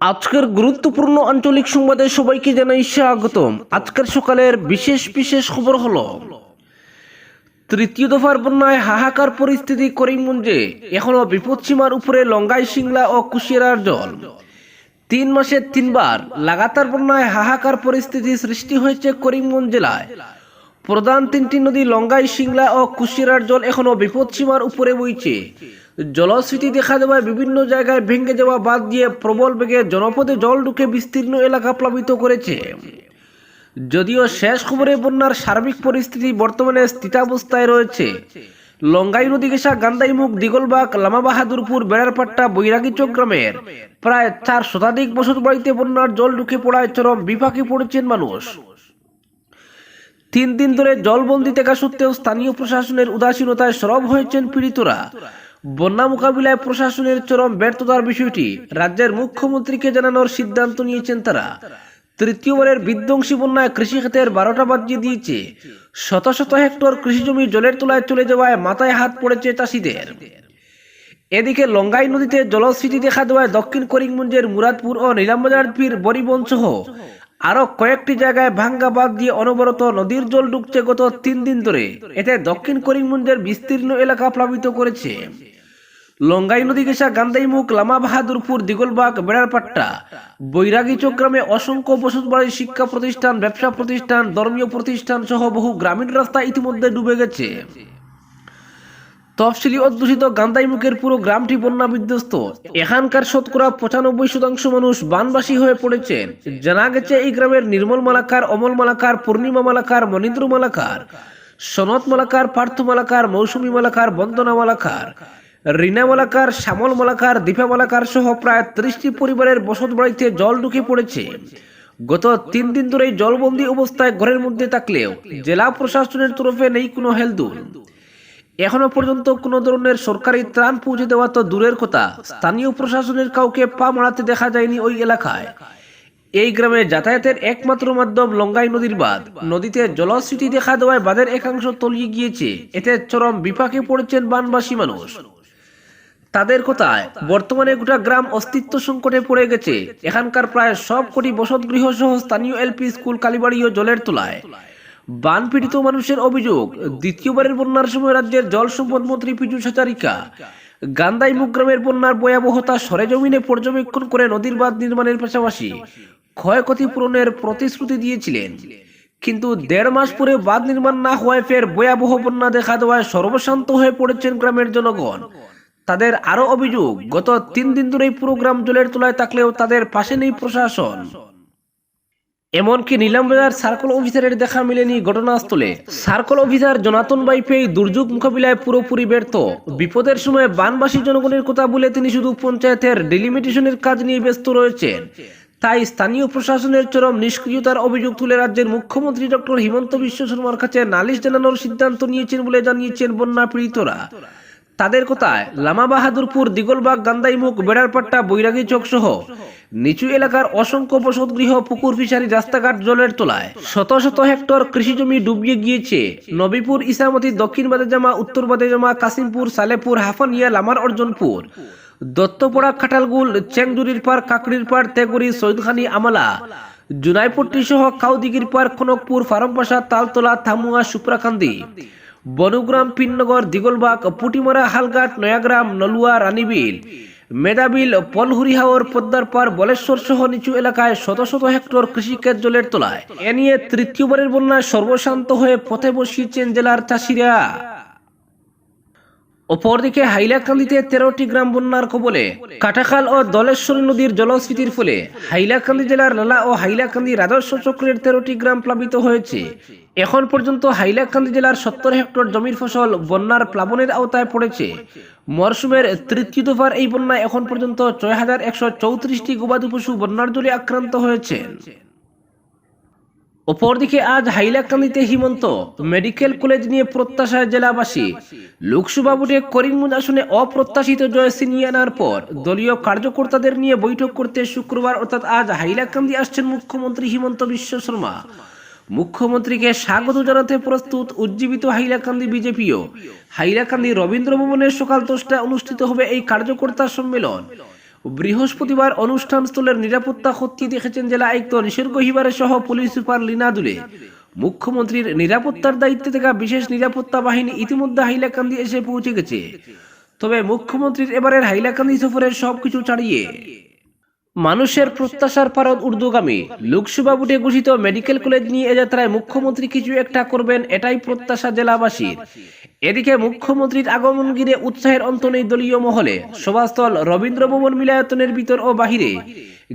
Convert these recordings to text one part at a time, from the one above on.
আজকের গুরুত্বপূর্ণ আঞ্চলিক সংবাদে সবাইকে জানাই স্বাগতম। আজকের সকালের বিশেষ বিশেষ খবর হলো, তৃতীয় দফার বন্যায় হাহাকার পরিস্থিতি করিমগঞ্জে, এখনও বিপদসীমার উপরে লঙ্গাই, সিংলা ও কুশিয়ারার জল। তিন মাসে তিনবার লাগাতার বন্যায় হাহাকার পরিস্থিতি সৃষ্টি হয়েছে করিমগঞ্জ জেলায়। প্রধান তিনটি নদী লঙ্গাই, সিংলা ও কুশিয়ারার জল এখনও বিপদসীমার উপরে বইছে। জলস্ফীতি দেখা দেওয়ায় বিভিন্ন জায়গায় ভেঙে যাওয়া বাদ দিয়ে প্রবল বেগে জনপদে জল ঢুকে বিস্তীর্ণ এলাকা প্লাবিত করেছে। যদিও শেষ খবরে বন্যার সার্বিক পরিস্থিতি বর্তমানে স্থিতাবস্থায় রয়েছে। লঙ্গাই নদী ঘেঁষা গান্দাইমুখ দিগলবাগ, লামাবাহাদুরপুর, বেড়ারপাট্টা, বৈরাগীচক গ্রামের প্রায় চার শতাধিক বছর বাড়িতে বন্যার জল ঢুকে পড়ায় চরম বিপাকে পড়েছেন মানুষ। তিন দিন ধরে জলবন্দি থাকা সত্ত্বেও স্থানীয় প্রশাসনের উদাসীনতায় সরব হয়েছেন পীড়িতরা। বন্যা মোকাবিলায় প্রশাসনের চরম ব্যর্থতার বিষয়টি রাজ্যের মুখ্যমন্ত্রীকে জানানোর সিদ্ধান্ত নিয়েছেন তারা। তৃতীয়বারের বিধ্বংসী বন্যায় কৃষিখাতের বারোটা বাজিয়ে দিয়েছে। শত শত হেক্টর কৃষিজমি জলের তলায় চলে যাওয়ায় মাথায় হাত পড়েছে চাষিদের। এদিকে লঙ্গাই নদীতে জলস্ফীতি দেখা দেওয়ায় দক্ষিণ করিমগঞ্জের মুরাদপুর ও নীলামবাজার পীর বরিবন সহ আরও কয়েকটি জায়গায় ভাঙ্গা বাদ দিয়ে অনবরত নদীর জল ঢুকছে গত তিন দিন ধরে। এতে দক্ষিণ করিমগঞ্জের বিস্তীর্ণ এলাকা প্লাবিত করেছে। লঙ্গাই নদী ঘেঁষা গান্দাইমুখ লামা বাহাদুরপুর দিগলবাগ বেড়ারপাট্টা বৈরাগী চক্রামে অসংখ্য বসতবাড়ি শিক্ষা প্রতিষ্ঠান, ব্যবসা প্রতিষ্ঠান, ধর্মীয় প্রতিষ্ঠান সহ বহু গ্রামীণ রাস্তা ইতিমধ্যে ডুবে গেছে। তফসিলি অধ্যুষিত গান্দাইমুখের পুরো গ্রামটি বন্যা বিধ্বস্ত। এখানকার শতকরা পঁচানব্বই শতাংশ মানুষ বানবাসী হয়ে পড়েছেন জানা গেছে, এই গ্রামের নির্মল মালাকার, অমল মালাকার, পূর্ণিমা মালাকার, মনীন্দ্র মালাকার সনত মালাকার, পার্থ মালাকার, মৌসুমী মালাকার, বন্দনা মালাকার। রিনা মালাকার, শ্যামল মালাকার, দীপা মালাকার সহ প্রায় ত্রিশটি পরিবারের বসত বাড়িতে জল ঢুকে পড়েছে। গত তিন দিন ধরেই জলবন্দি অবস্থায় ঘরের মধ্যে থাকলেও জেলা প্রশাসনের তরফে নেই কোনো হেলদুল। এখনও পর্যন্ত কোনো ধরনের সরকারি ত্রাণ পৌঁছে দেওয়া তো দূরের কথা, স্থানীয় প্রশাসনের কাউকে পা মারাতে দেখা যায়নি ওই এলাকায়। এই গ্রামে যাতায়াতের একমাত্র মাধ্যম লঙ্গাই নদীর বাঁধ। নদীতে জলস্ফীতি দেখা দেওয়ায় বাঁধের একাংশ তলিয়ে গিয়েছে। এতে চরম বিপাকে পড়েছেন বানবাসী মানুষ। তাদের কথায়? বর্তমানে গোটা গ্রাম অস্তিত্ব সংকটে পড়ে গেছে। এখানকার প্রায় সব কোটি বসতগৃহ সহ স্থানীয় এলপি স্কুল কালীবাড়িও জলের তোলায়। বান পীড়িত মানুষের অভিযোগ, দ্বিতীয়বারের বন্যার সময় রাজ্যের জল সম্পদ মন্ত্রী পিজু সাচারিকা গান্দাই মুগ্রামের বন্যার ভয়াবহতা সরেজমিনে পর্যবেক্ষণ করে নদীর বাঁধ নির্মাণের পাশাপাশি ক্ষয়ক্ষতি পূরণের প্রতিশ্রুতি দিয়েছিলেন। কিন্তু দেড় মাস পরে বাঁধ নির্মাণ না হওয়ায় ফের ভয়াবহ বন্যা দেখা দেওয়ায় সর্বশান্ত হয়ে পড়েছেন গ্রামের জনগণ। তাদের আরও অভিযোগ, গত তিন দিন ধরেই পুরো গ্রাম জলের তোলায় থাকলেও তাদের পাশে নেই প্রশাসন। এমনকি নিলামবাজার সার্কল অফিসারের দেখা মেলেনি ঘটনাস্থলে। সার্কল অফিসার জনাতন বাইপে দুর্যোগ মোকাবিলায় পুরোপুরি ব্যর্থ। বিপদের সময় বানবাসী জনগণের কথা বলে তিনি শুধু পঞ্চায়েতের ডিলিমিটেশনের কাজ নিয়ে ব্যস্ত রয়েছেন। তাই স্থানীয় প্রশাসনের চরম নিষ্ক্রিয়তার অভিযোগ তুলে রাজ্যের মুখ্যমন্ত্রী ডক্টর হিমন্ত বিশ্ব শর্মার কাছে নালিশ জানানোর সিদ্ধান্ত নিয়েছেন বলে জানিয়েছেন বন্যা পীড়িতরা। তাদের কথায়? লামা বাহাদুরপুর দিগলবাগ গান্দাইমুখ বেড়ারপাট্টা, বৈরাগী চক সহ নিচু এলাকার অসংখ্য বসতগৃহ, পুকুর, ফিশারি, রাস্তাঘাট, জলের তলায়। শত শত হেক্টর কৃষিজমি ডুবিয়ে গিয়েছে। নবীপুর, ইসামতি, দক্ষিণ বাদেজামা, উত্তর বাদেজামা কাসিমপুর সালেপুর, হাফানিয়া, লামার অর্জনপুর। দত্তপড়া, খাটালগুল চেংজুরির পার কাকড়ির পার তেগুড়ি সৈদখানি, আমালা। জুনাইপট্টি সহ কাউদিগির পার কনকপুর ফারমপাশা, তালতলা, থামুয়া, সুপ্রাকান্দি। বনুগ্রাম পিননগর দিগলবাগ পুটিমরা হালঘাট নয়াগ্রাম নলুয়া রানীবিল। মেদাবিল পলহুরিহাওর পদ্মার পার বলেশ্বর সহ নিচু এলাকায় শত শত হেক্টর কৃষিক্ষেত জলের তোলায়। এ নিয়ে তৃতীয়বারের বন্যায় সর্বশান্ত হয়ে পথে বসিয়েছেন জেলার চাষিরা। অপরদিকে হাইলাকান্দিতে তেরোটি গ্রাম বন্যার কবলে কাটাখাল ও দলেশ্বরী নদীর জলস্ফীতির ফলে হাইলাকান্দি জেলার লালা ও হাইলাকান্দি রাজস্ব চক্রের তেরোটি গ্রাম প্লাবিত হয়েছে। এখন পর্যন্ত হাইলাকান্দি জেলার সত্তর হেক্টর জমির ফসল বন্যার প্লাবনের আওতায় পড়েছে। মরশুমের তৃতীয় দফার এই বন্যায় এখন পর্যন্ত ছয় হাজার একশো চৌত্রিশটি গবাদি পশু বন্যার জলে আক্রান্ত হয়েছেন। অপরদিকে আজ হাইলাকান্দিতে হিমন্ত মেডিকেল কলেজ নিয়ে প্রত্যাশায় জেলাবাসী। লোকসভা ভোটে করিমগঞ্জ আসনে অপ্রত্যাশিত জয় ছিনিয়ে আনার পর দলীয় কার্যকর্তাদের নিয়ে বৈঠক করতে শুক্রবার অর্থাৎ আজ হাইলাকান্দি আসছেন মুখ্যমন্ত্রী হিমন্ত বিশ্ব শর্মা। মুখ্যমন্ত্রীকে স্বাগত জানাতে প্রস্তুত উজ্জীবিত হাইলাকান্দি বিজেপিও। হাইলাকান্দি রবীন্দ্র ভবনের সকাল দশটায় অনুষ্ঠিত হবে এই কার্যকর্তা সম্মেলন। বৃহস্পতিবার অনুষ্ঠানস্থলের নিরাপত্তা খতিয়ে দেখেছেন জেলা আয়ুক্ত নিসর্গ হিবারে সহ পুলিশ সুপার লীনা দুলে। মুখ্যমন্ত্রীর নিরাপত্তার দায়িত্বে থাকা বিশেষ নিরাপত্তা বাহিনী ইতিমধ্যে হাইলাকান্দি এসে পৌঁছে গেছে। তবে মুখ্যমন্ত্রীর এবারের হাইলাকান্দি সফরের সবকিছু ছাড়িয়ে মানুষের প্রত্যাশার পারদ ঊর্ধ্বগামী। লোকসভা ভোটে ঘোষিত মেডিকেল কলেজ নিয়ে এ যাত্রায় মুখ্যমন্ত্রী কিছু একটা করবেন, এটাই প্রত্যাশা জেলাবাসীর। এদিকে মুখ্যমন্ত্রীর আগমন ঘিরে উৎসাহের অন্ত নেই দলীয় মহলে। সভাস্থল রবীন্দ্র ভবন মিলায়তনের ভিতর ও বাহিরে।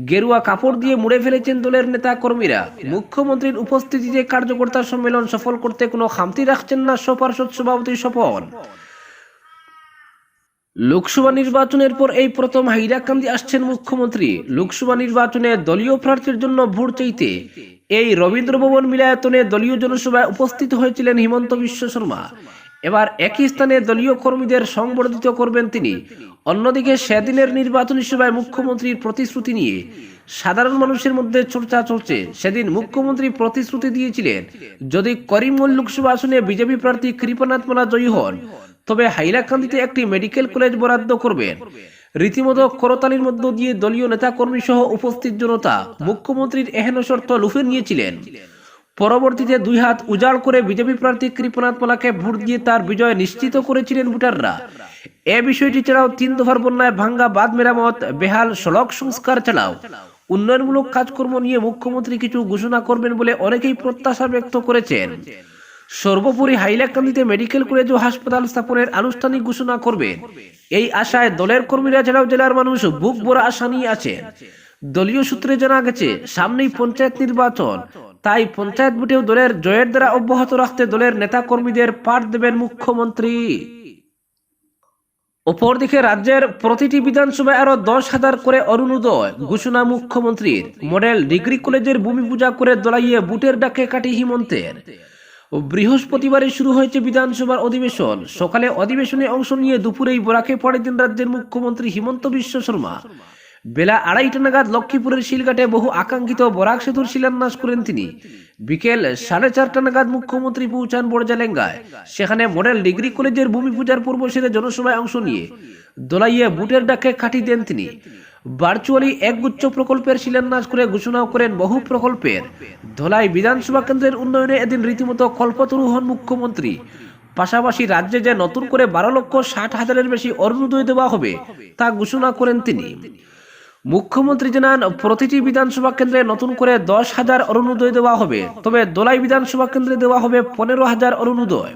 গেরুয়া কাপড় দিয়ে মুড়ে ফেলেছেন দলের নেতা কর্মীরা মুখ্যমন্ত্রীর উপস্থিতিতে কার্যকর্তা সম্মেলন সফল করতে কোনো খামতি রাখছেন না সপার্ষদ সভাপতি স্বপন। লোকসভা নির্বাচনের পর এই প্রথম হাইরাকান্দি আসছেন মুখ্যমন্ত্রী। লোকসভা নির্বাচনে দলীয় প্রার্থীর জন্য ভোট চাইতে। এই রবীন্দ্র ভবন মিলায়তনে দলীয় জনসভায় উপস্থিত হয়েছিলেন হিমন্ত বিশ্ব শর্মা। এবার একই স্থানে দলীয় কর্মীদের সংবর্ধিত করবেন তিনি। অন্যদিকে সেদিনের নির্বাচনী সভায় মুখ্যমন্ত্রীর প্রতিশ্রুতি নিয়ে সাধারণ মানুষের মধ্যে চর্চা চলছে। সেদিন মুখ্যমন্ত্রী প্রতিশ্রুতি দিয়েছিলেন, যদি করিমগঞ্জ লোকসভা আসনে বিজেপি প্রার্থী কৃপনাথ মালা জয়ী হন, তবে হাইলাকান্দিতে একটি মেডিকেল কলেজ বরাদ্দ করবেন। রীতিমতো করতালির মধ্য দিয়ে দলীয় নেতা কর্মী সহ উপস্থিত জনতা মুখ্যমন্ত্রীর এহেন শর্ত লুফে নিয়েছিলেন। পরবর্তীতে দুই হাত উজাড় করে বিজেপি প্রার্থী কৃপনাথ মালাকে ভোট দিয়ে তার বিজয় নিশ্চিত করেছিলেন ভোটাররা। এ বিষয়টি ছাড়াও তিন দফার বন্যায় ভাঙ্গা বাদ মেরামত, বেহাল সড়ক সংস্কার ছাড়াও উন্নয়নমূলক কাজকর্ম নিয়ে মুখ্যমন্ত্রী কিছু ঘোষণা করবেন বলে অনেকেই প্রত্যাশা ব্যক্ত করেছেন। সর্বোপরি হাইলাকান্দিতে মেডিকেল কলেজ ও হাসপাতাল স্থাপনের আনুষ্ঠানিক ঘোষণা করবেন। এই আশায় দলের কর্মীরা ছাড়াও জেলার মানুষ বুক ভরা আশা নিয়ে আছেন। দলীয় সূত্রে জানা গেছে, সামনেই পঞ্চায়েত নির্বাচন। তাই পঞ্চায়েত ভোটেও দলের জয়ের দ্বারা অব্যাহত রাখতে দলের নেতা কর্মীদের পাঠ দেবেন মুখ্যমন্ত্রী। অপরদিকে রাজ্যের প্রতিটি বিধানসভায় আরও দশ হাজার করে অরুণোদয় ঘোষণা মুখ্যমন্ত্রীর। মডেল ডিগ্রি কলেজের ভূমি পূজা করে দলাইয়ে বুটের ডাকে কাটি হিমন্তের। বৃহস্পতিবারে শুরু হয়েছে বিধানসভার অধিবেশন। সকালে অধিবেশনে অংশ নিয়ে দুপুরেই বরাকে দিন রাজ্যের মুখ্যমন্ত্রী হিমন্ত বিশ্ব শর্মা। বেলা আড়াইটা নাগাদ লক্ষ্মীপুরের শিলঘাটে বহু আকাঙ্ক্ষিত বরাক সেতুর শিলান্যাস করেন তিনি। বিকেল সাড়ে চারটা নাগাদ মুখ্যমন্ত্রী পৌঁছান বড়জালেঙ্গায়। সেখানে মডেল ডিগ্রি কলেজের ভূমি পূজার পূর্ব সেরে জনসভায় অংশ নিয়ে দোলাইয়ে বুটের ডাকে কাটি দেন তিনি। ভার্চুয়ালি একগুচ্ছ প্রকল্পের শিলান্যাস করে ঘোষণাও করেন বহু প্রকল্পের। ধলাই বিধানসভা কেন্দ্রের উন্নয়নে এদিন রীতিমতো কল্পতরু হন মুখ্যমন্ত্রী। পাশাপাশি রাজ্যে যে নতুন করে বারো লক্ষ ষাট হাজারের বেশি অরুণোদয় দেওয়া হবে, তা ঘোষণা করেন তিনি। মুখ্যমন্ত্রী জানান, প্রতিটি বিধানসভা কেন্দ্রে নতুন করে দশ হাজার অরুণোদয় দেওয়া হবে। তবে দোলাই বিধানসভা কেন্দ্রে দেওয়া হবে পনেরো হাজার অরুণোদয়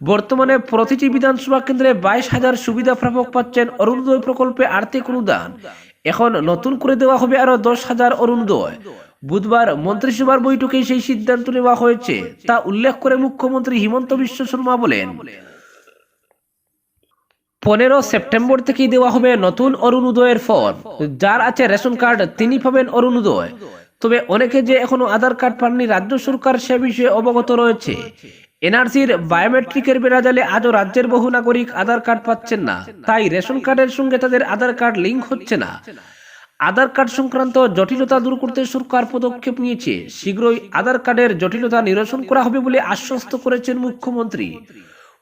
বর্তমানে প্রতিটি বিধানসভা কেন্দ্রে বাইশ হাজার সুবিধা প্রাপক পাচ্ছেন অরুণোদয় প্রকল্পে আর্থিক অনুদান। এখন নতুন করে দেওয়া হবে আরও দশ হাজার অরুণোদয় বুধবার মন্ত্রিসভার বৈঠকে সেই সিদ্ধান্ত নেওয়া হয়েছে, তা উল্লেখ করে মুখ্যমন্ত্রী হিমন্ত বিশ্ব শর্মা বলেন। পনেরো সেপ্টেম্বর থেকেই দেওয়া হবে নতুন অরুণোদয়ের ফর্ম। যার আছে রেশন কার্ড, তিনি পাবেন অরুণোদয় তবে অনেকে যে এখনও আধার কার্ড পাননি, রাজ্য সরকার সে বিষয়ে অবগত রয়েছে। এনআরসির বায়োমেট্রিকের বেড়াজালে আজও রাজ্যের বহু নাগরিক আধার কার্ড পাচ্ছেন না। তাই রেশন কার্ডের সঙ্গে তাদের আধার কার্ড লিঙ্ক হচ্ছে না। আধার কার্ড সংক্রান্ত জটিলতা দূর করতে সরকার পদক্ষেপ নিয়েছে। শীঘ্রই আধার কার্ডের জটিলতা নিরসন করা হবে বলে আশ্বস্ত করেছেন মুখ্যমন্ত্রী।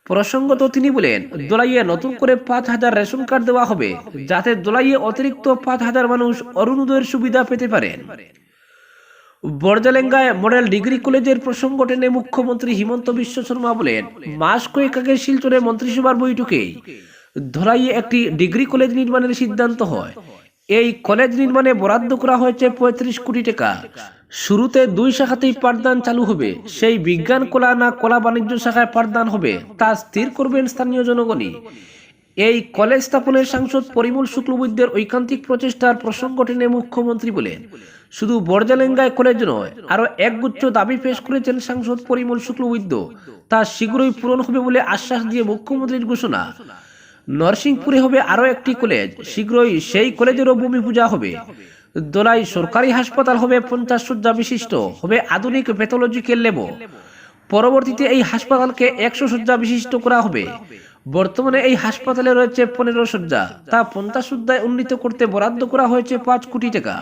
প্রসঙ্গত তিনি বলেন, দোলাইয়ে নতুন করে পাঁচ হাজার রেশন কার্ড দেওয়া হবে, যাতে দোলাইয়ে অতিরিক্ত পাঁচ হাজার মানুষ অরুণোদয়ের সুবিধা পেতে পারেন। বর্জালেঙ্গায় মডেল ডিগ্রি কলেজের প্রসঙ্গ টেনে মুখ্যমন্ত্রী হিমন্ত বিশ্ব শর্মা বলেন, মাস কয়েক আগে শিলচরে মন্ত্রিসভার বৈঠকে ধরাইয়ে একটি ডিগ্রি কলেজ নির্মাণের সিদ্ধান্ত হয়। এই কলেজ নির্মাণে বরাদ্দ করা হয়েছে পঁয়ত্রিশ কোটি টাকা। শুরুতে দুই শাখাতেই পাঠদান চালু হবে। সেই বিজ্ঞান কলা না কলা বাণিজ্য শাখায় পাঠদান হবে, তা স্থির করবেন স্থানীয় জনগণই। এই কলেজ স্থাপনের সাংসদ পরিমল শুক্লবৈদ্যের ঐকান্তিক প্রচেষ্টার প্রসঙ্গ টেনে মুখ্যমন্ত্রী বলেন, শুধু বর্জালেঙ্গায় কলেজ নয়, আরও একগুচ্ছ দাবি পেশ করেছেন সাংসদ পরিমল শুক্লবৈদ্য। তা শীঘ্রই পূরণ হবে বলে আশ্বাস দিয়ে মুখ্যমন্ত্রীর ঘোষণা। নরসিংপুরে হবে আরও একটি কলেজ, শীঘ্রই সেই কলেজেরও ভূমি পূজা হবে। দোলাই সরকারি হাসপাতাল হবে পঞ্চাশ শয্যা বিশিষ্ট, হবে আধুনিক প্যাথোলজিক্যাল ল্যাব পরবর্তীতে এই হাসপাতালকে একশো শয্যা বিশিষ্ট করা হবে। বর্তমানে এই হাসপাতালে রয়েছে পনেরো শয্যা তা পঞ্চাশ শয্যায় উন্নীত করতে বরাদ্দ করা হয়েছে পাঁচ কোটি টাকা।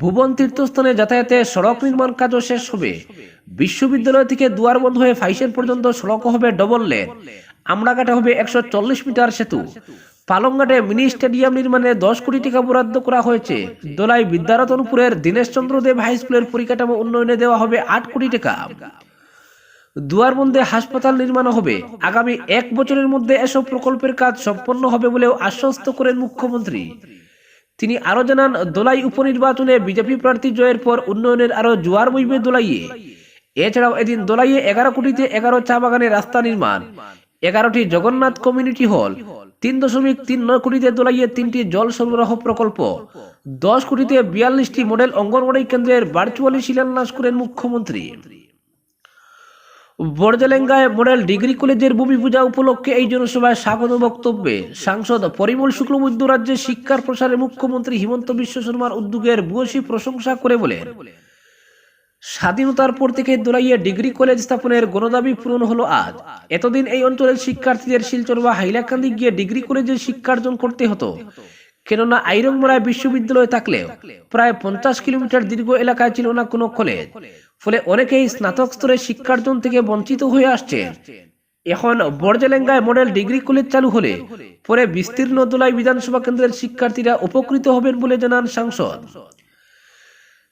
ভুবন তীর্থস্থানে যাতায়াতে সড়ক নির্মাণ কাজও শেষ হবে। বিশ্ববিদ্যালয় থেকে দুয়ার বন্ধ হয়ে ফাইসের পর্যন্ত সড়ক হবে ডবল লেন। আমড়াঘাটে হবে একশো চল্লিশ মিটার সেতু। পালংঘাটে মিনি স্টেডিয়াম নির্মাণে দশ কোটি টাকা বরাদ্দ করা হয়েছে। দোলাই বিদ্যারতনপুরের দীনেশচন্দ্র দেব হাই স্কুলের পরিকাঠামো উন্নয়নে দেওয়া হবে আট কোটি টাকা। দুয়ারবন্দে হাসপাতাল নির্মাণ হবে। আগামী এক বছরের মধ্যে এসব প্রকল্পের কাজ সম্পন্ন হবে বলেও আশ্বস্ত করেন মুখ্যমন্ত্রী। তিনি আরও জানান, দোলাই উপনির্বাচনে বিজেপি প্রার্থী জয়ের পর উন্নয়নের আরও জোয়ার বইবে দোলাইয়ে। এছাড়াও এদিন দোলাইয়ে এগারো কোটিতে এগারো চা বাগানে রাস্তা নির্মাণ, এগারোটি জগন্নাথ কমিউনিটি হল তিন দশমিক তিন নয় কোটিতে দোলাইয়ে তিনটি জল সরবরাহ প্রকল্প। দশ কোটিতে বিয়াল্লিশটি মডেল অঙ্গনওয়াড়ি কেন্দ্রের ভার্চুয়ালি শিলান্যাস করেন মুখ্যমন্ত্রী। বর্জলেঙ্গায় মডেল ডিগ্রি কলেজের ভূমি পূজা উপলক্ষে এই জনসভায় স্বাগত বক্তব্যে সাংসদ পরিমল শুক্ল মধ্যরাজ্যে শিক্ষার প্রসারে মুখ্যমন্ত্রী হিমন্ত বিশ্ব শর্মার উদ্যোগের ভূয়সী প্রশংসা করে বলেন স্বাধীনতার পর থেকে দোলাইয়ে ডিগ্রি কলেজ স্থাপনের গণদাবি পূরণ হলো আজ। এতদিন এই অঞ্চলের শিক্ষার্থীদের শিলচর বা হাইলাকান্দি গিয়ে ডিগ্রি কলেজে শিক্ষার্জন করতে হতো। কেননা আইরংমোড়ায় বিশ্ববিদ্যালয় থাকলেও প্রায় পঞ্চাশ কিলোমিটার দীর্ঘ এলাকায় ছিল না কোনো কলেজ। ফলে অনেকেই স্নাতক স্তরে শিক্ষার্জন থেকে বঞ্চিত হয়ে আসছে। এখন বর্জেলেঙ্গায় মডেল ডিগ্রি কলেজ চালু হলে পরে বিস্তীর্ণ দোলাই বিধানসভা কেন্দ্রের শিক্ষার্থীরা উপকৃত হবেন বলে জানান সাংসদ।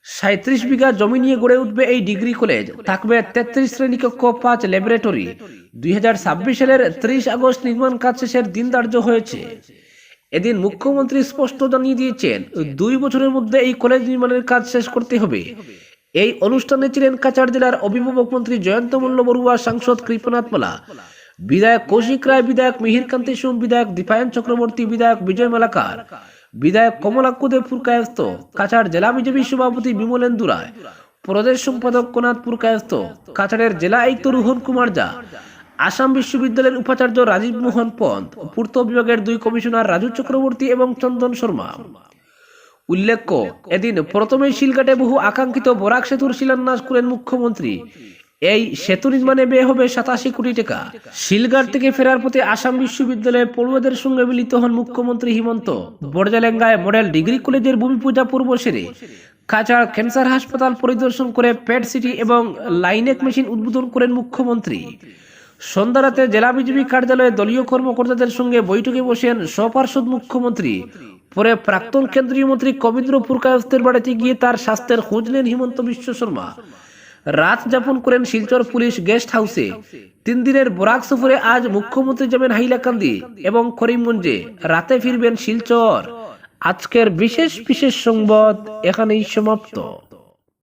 সাঁত্রিশ বিঘা জমি নিয়ে গড়ে উঠবে এই ডিগ্রি কলেজ। থাকবে তেত্রিশ শ্রেণীকক্ষ পাঁচ ল্যাবরেটরি দুই হাজার ছাব্বিশ সালের ত্রিশ আগস্ট নির্মাণ কাজ শেষের দিন ধার্য হয়েছে। এদিন মুখ্যমন্ত্রী স্পষ্ট জানিয়ে দিয়েছেন, দুই বছরের মধ্যে এই কলেজ নির্মাণের কাজ শেষ করতে হবে। এই অনুষ্ঠানে ছিলেন কাছাড় জেলার অভিভাবক মন্ত্রী জয়ন্ত মল্ল বড়ুয়া, সাংসদ কৃপনাথ মালা, বিধায়ক কৌশিক রায়, বিধায়ক মিহির কান্তি সোম, বিধায়ক দীপায়ন চক্রবর্তী, বিধায়ক বিজয় মালাকার। বিধায়ক কমলাক্ষ দেবপুর কায়স্থ, কাছাড় জেলা বিজেপি সভাপতি বিমলেন্দু রায়, প্রদেশ সম্পাদক কোনাথপুর কায়স্থ, কাছাড়ের জেলা আয়ুক্ত রোহন কুমার জা আসাম বিশ্ববিদ্যালয়ের উপাচার্য রাজীব মোহন পন্ত পূর্ত বিভাগের দুই কমিশনার রাজু চক্রবর্তী এবং চন্দন শর্মা। উল্লেখ্য, এদিন প্রথমে শিলঘাটে বহু আকাঙ্ক্ষিত বরাক সেতুর শিলান্যাস করেন মুখ্যমন্ত্রী। এই সেতু নির্মাণে ব্যয় হবে সাতাশি কোটি টাকা। শিলঘাট থেকে ফেরার পথে আসাম বিশ্ববিদ্যালয়ে পড়ুয়াদের সঙ্গে মিলিত হন মুখ্যমন্ত্রী হিমন্ত। বর্জালেঙ্গায় মডেল ডিগ্রি কলেজের ভূমি পূজা পূর্ব সেরে। কাছাড় ক্যান্সার হাসপাতাল পরিদর্শন করে পেট সিটি এবং লাইনেক মেশিন উদ্বোধন করেন মুখ্যমন্ত্রী। সন্ধ্যা রাতে জেলা বিজেপি কার্যালয়ে দলীয় কর্মকর্তাদের সঙ্গে বৈঠকে বসেন স্বপার্ষদ মুখ্যমন্ত্রী। পরে প্রাক্তন কেন্দ্রীয় মন্ত্রী কবীন্দ্র পুরকায়স্তের বাড়িতে গিয়ে তার স্বাস্থ্যের খোঁজ নেন হিমন্ত বিশ্ব শর্মা। রাত যাপন করেন শিলচর পুলিশ গেস্ট হাউসে। তিন দিনের বরাক সফরে আজ মুখ্যমন্ত্রী যাবেন হাইলাকান্দি এবং করিমগঞ্জে। রাতে ফিরবেন শিলচর। আজকের বিশেষ বিশেষ সংবাদ এখানেই সমাপ্ত।